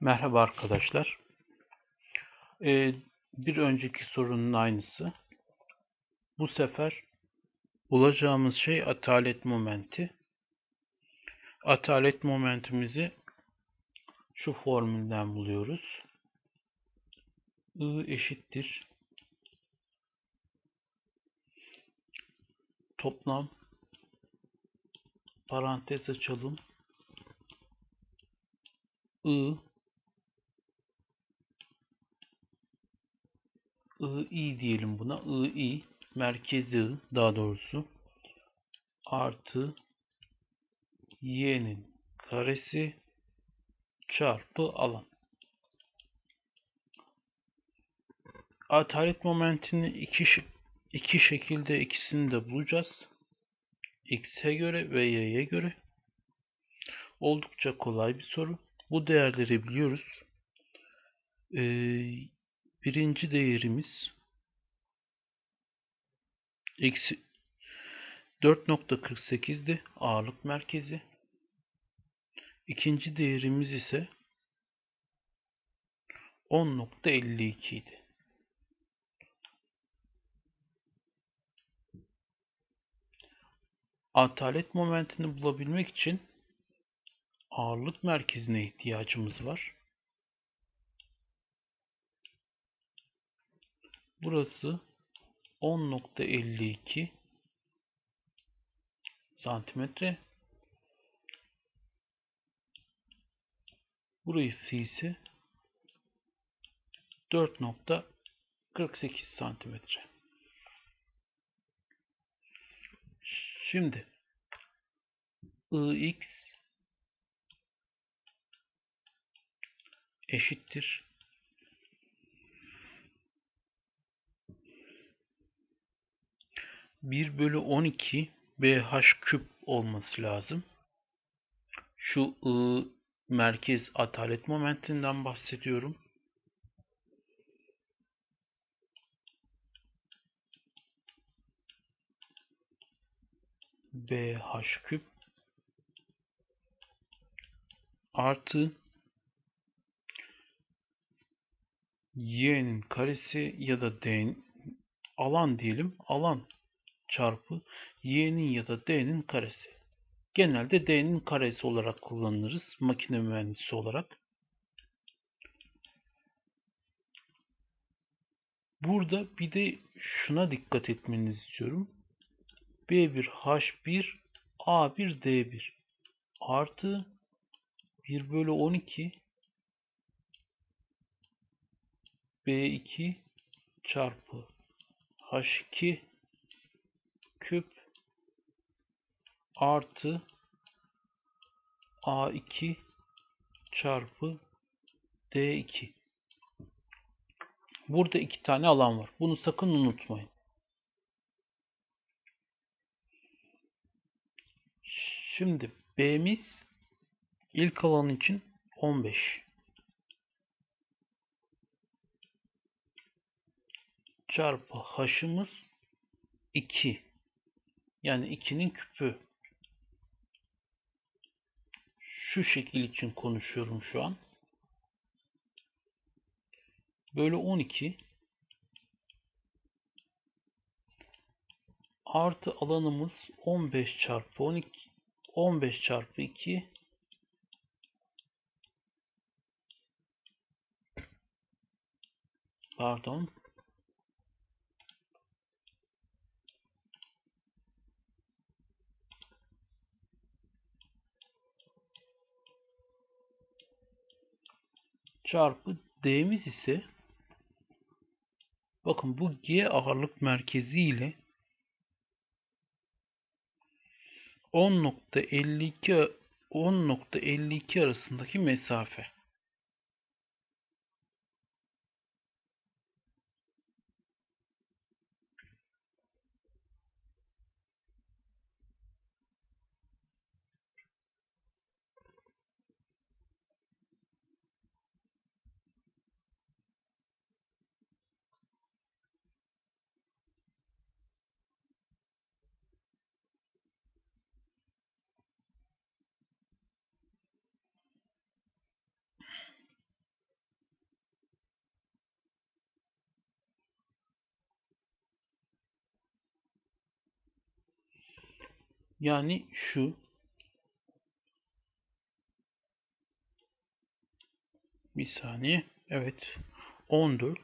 Merhaba arkadaşlar. Ee, bir önceki sorunun aynısı. Bu sefer bulacağımız şey atalet momenti. Atalet momentimizi şu formülden buluyoruz. I eşittir. Toplam parantez açalım. I I diyelim buna. I merkezi I daha doğrusu artı y'nin karesi çarpı alan. Atalet momentini iki, iki şekilde ikisini de bulacağız. X'e göre ve Y'ye göre. Oldukça kolay bir soru. Bu değerleri biliyoruz. Ee, birinci değerimiz eksi 4.48'di ağırlık merkezi. İkinci değerimiz ise 10.52 idi. Atalet momentini bulabilmek için ağırlık merkezine ihtiyacımız var. Burası 10.52 santimetre. Burası ise 4.48 santimetre. Şimdi ix eşittir 1 bölü 12 BH küp olması lazım. Şu I merkez atalet momentinden bahsediyorum. BH küp artı y'nin karesi ya da d'nin alan diyelim. Alan çarpı y'nin ya da d'nin karesi. Genelde d'nin karesi olarak kullanırız makine mühendisi olarak. Burada bir de şuna dikkat etmenizi istiyorum. B1 H1 A1 D1 artı 1 bölü 12 B2 çarpı H2 küp artı A2 çarpı D2. Burada iki tane alan var. Bunu sakın unutmayın. Şimdi B'miz ilk alan için 15. Çarpı H'ımız 2. Yani 2'nin küpü. Şu şekil için konuşuyorum şu an. Bölü 12 artı alanımız 15 çarpı 12 15 çarpı 2 pardon çarpı D'miz ise bakın bu G ağırlık merkezi ile 10.52 10.52 arasındaki mesafe. Yani şu bir saniye. Evet. 14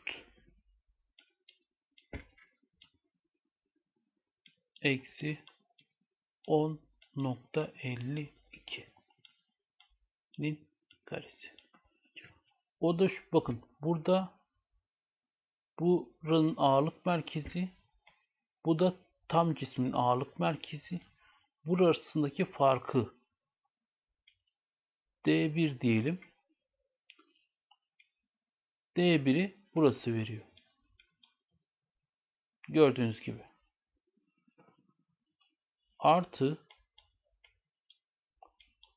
eksi 10.52 nin karesi. O da şu, bakın burada buranın ağırlık merkezi bu da tam cismin ağırlık merkezi. Burasındaki farkı D1 diyelim. D1'i burası veriyor. Gördüğünüz gibi. Artı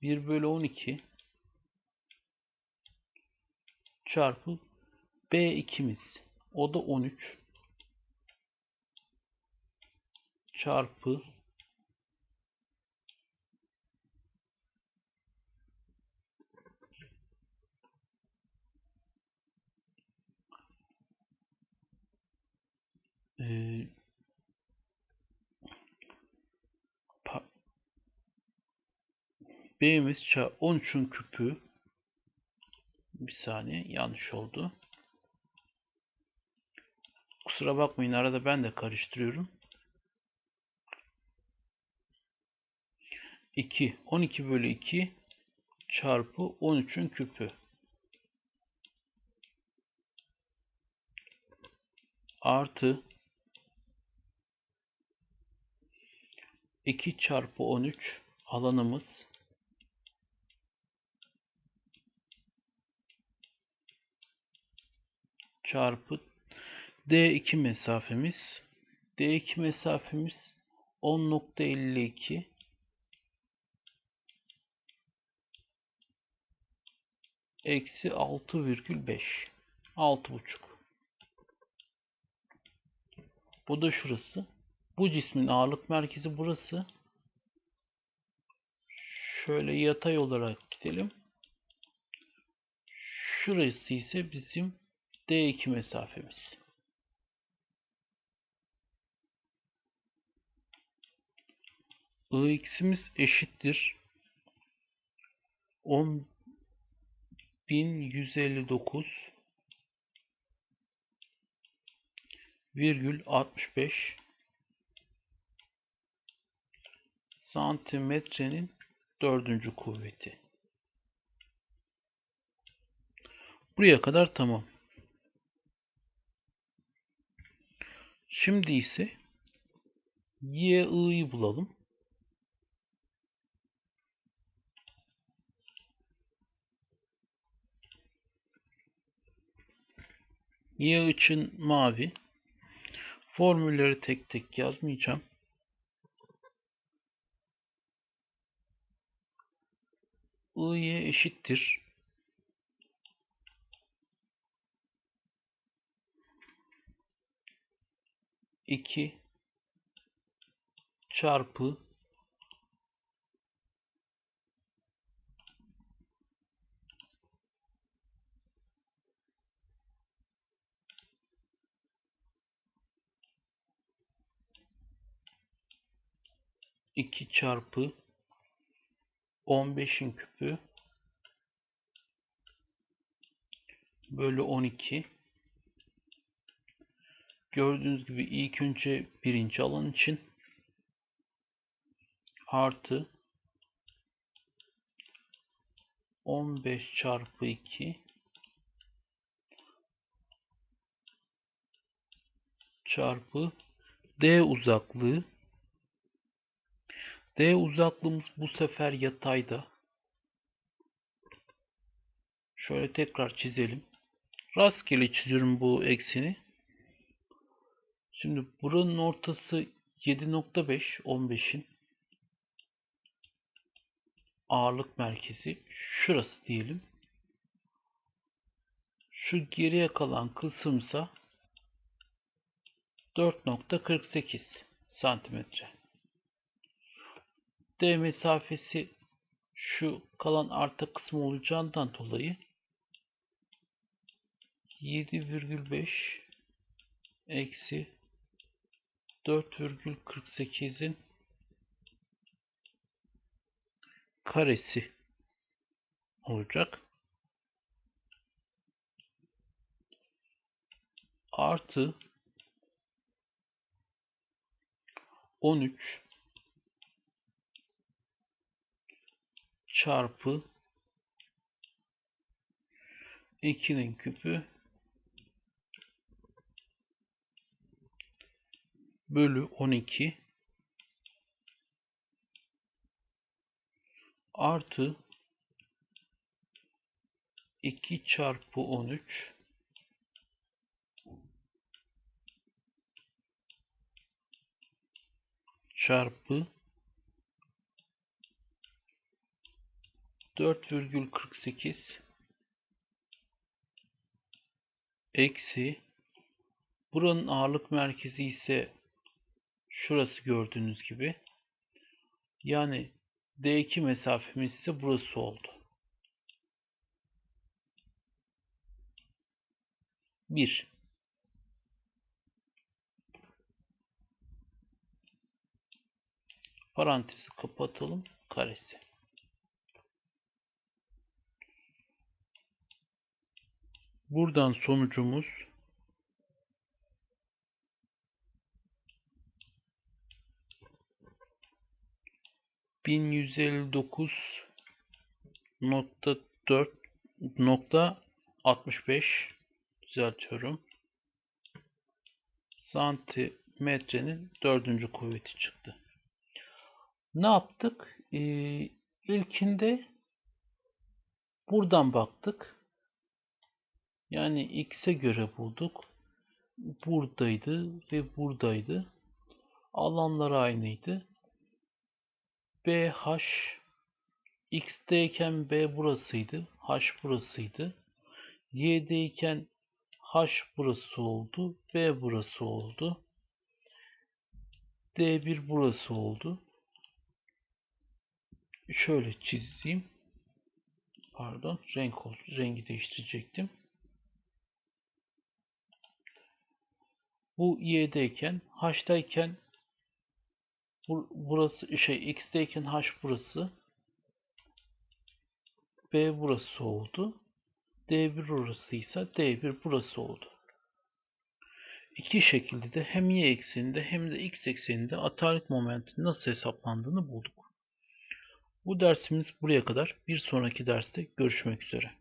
1 bölü 12 çarpı B2'miz. O da 13 çarpı B'miz ça- 13'ün küpü bir saniye yanlış oldu. Kusura bakmayın arada ben de karıştırıyorum. 2 12 bölü 2 çarpı 13'ün küpü artı 2 çarpı 13 alanımız çarpı D2 mesafemiz D2 mesafemiz 10.52 eksi 6,5 6,5 bu da şurası. Bu cismin ağırlık merkezi burası. Şöyle yatay olarak gidelim. Şurası ise bizim D2 mesafemiz Ix'imiz eşittir 10 1159 virgül 65 santimetrenin dördüncü kuvveti. Buraya kadar tamam. Şimdi ise YI'yi bulalım. Y için mavi. Formülleri tek tek yazmayacağım. I'ye eşittir. İki çarpı 2 çarpı 15'in küpü bölü 12 gördüğünüz gibi ilk önce birinci alan için artı 15 çarpı 2 çarpı D uzaklığı D uzaklığımız bu sefer yatayda. Şöyle tekrar çizelim. Rastgele çiziyorum bu ekseni. Şimdi buranın ortası 7.5 15'in ağırlık merkezi şurası diyelim. Şu geriye kalan kısımsa 4.48 santimetre. D mesafesi şu kalan arta kısmı olacağından dolayı 7,5 eksi 4,48'in karesi olacak. Artı 13 çarpı 2'nin küpü bölü 12 artı 2 çarpı 13 çarpı 4,48 eksi buranın ağırlık merkezi ise şurası gördüğünüz gibi yani D2 mesafemiz ise burası oldu. 1 Parantezi kapatalım. Karesi. Buradan sonucumuz bin yüz elli dokuz nokta dört nokta altmış beş düzeltiyorum santimetrenin dördüncü kuvveti çıktı. Ne yaptık? Ee, ilkinde buradan baktık. Yani x'e göre bulduk. Buradaydı ve buradaydı. Alanlar aynıydı. BH x'teyken B burasıydı. H burasıydı. Y'deyken H burası oldu. B burası oldu. D1 burası oldu. Şöyle çizeyim. Pardon, renk rengi değiştirecektim. Bu y'deyken, h'dayken burası şey x'teyken h burası b burası oldu. D1 orasıysa D1 burası oldu. İki şekilde de hem y ekseninde hem de x ekseninde atalet momenti nasıl hesaplandığını bulduk. Bu dersimiz buraya kadar. Bir sonraki derste görüşmek üzere.